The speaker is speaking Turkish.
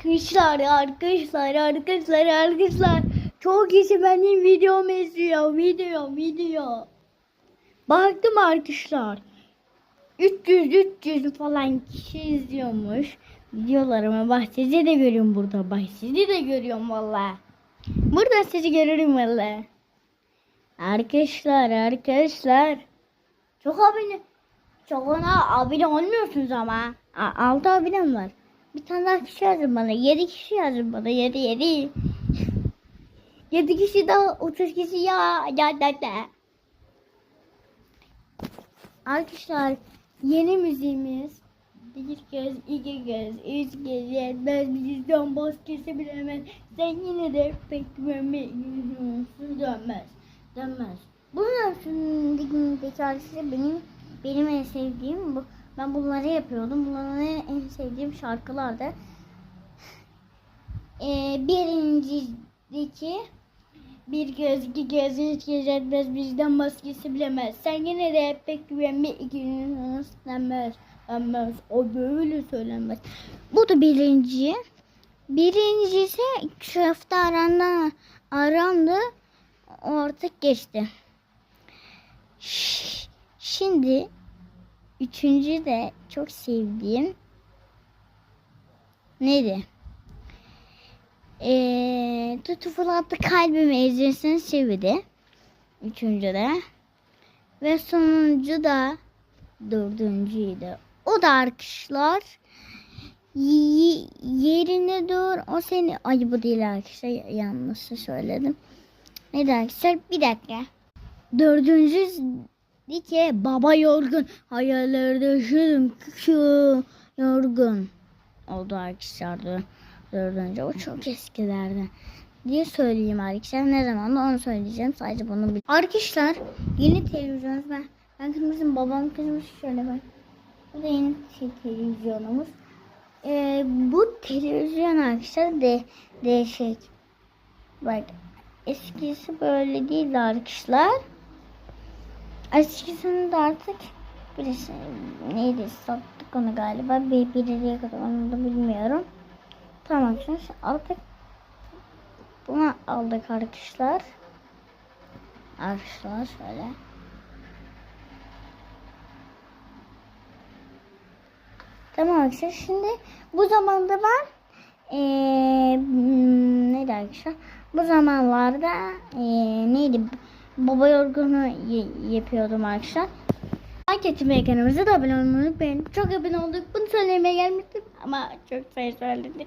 Arkadaşlar, arkadaşlar, arkadaşlar, arkadaşlar. Çok kişi benim videomu izliyor. Video, video. Baktım arkadaşlar. 300 300 falan kişi izliyormuş. Videolarımı bak sizi de görüyorum burada. Bak sizi de görüyorum valla. Burada sizi görürüm valla. Arkadaşlar, arkadaşlar. Çok abone. Çok ona abone olmuyorsunuz ama. A- altı abonem var. Bir tane daha kişi yazın bana. Yedi kişi yazın bana. Yedi yedi. Yedi kişi daha otuz kişi ya. Ya ya ya. Arkadaşlar yeni müziğimiz bir göz, iki göz, üç göz yetmez bizden başkası bilemez. Sen yine de pek güvenmiyorsun dönmez. Dönmez. Bunun şimdiki şarkısı benim benim en sevdiğim bu. Ben bunları yapıyordum. Bunların en sevdiğim şarkılardı. Ee, birincisi bir göz, iki göz, üç göz etmez bizden başkası bilemez. Sen yine de pek güvenme ikiniz denmez. Denmez. O böyle söylenmez. Bu da birinci. Birincisi şu hafta aranda, arandı. Artık geçti. Şimdi üçüncü de çok sevdiğim neydi? Eee tutu fırlattı kalbimi ezilsin sevdi. Üçüncü de. Ve sonuncu da dördüncüydü. O da arkadaşlar yerine dur o seni ay bu değil arkadaşlar yanlış söyledim. Ne arkadaşlar bir dakika. Dördüncü ki baba yorgun. Hayallerde yaşadım şu yorgun. Oldu arkadaşlar. Dö- dördüncü o çok eskilerden. Diye söyleyeyim arkadaşlar? Ne zaman? Da onu söyleyeceğim. Sadece bunu bil. Arkadaşlar yeni televizyonumuz ben ben kızmışım babam kızmış şöyle bak. Bu da yeni şey, televizyonumuz. Ee, bu televizyon arkadaşlar de değişik. Bak eskisi böyle değildi arkadaşlar Eskisini de artık birisi neydi sattık onu galiba bir biriye kadar onu da bilmiyorum. Tamam şimdi artık bunu aldık arkadaşlar. Arkadaşlar şöyle. Tamam arkadaşlar şimdi bu zamanda ben hmm, neydi arkadaşlar bu zamanlarda eee neydi baba yorgunu yapıyordum arkadaşlar. Like etmeyi kanalımıza da abone olmayı unutmayın. Çok abone olduk. Bunu söylemeye gelmiştim ama çok sayı söyledik.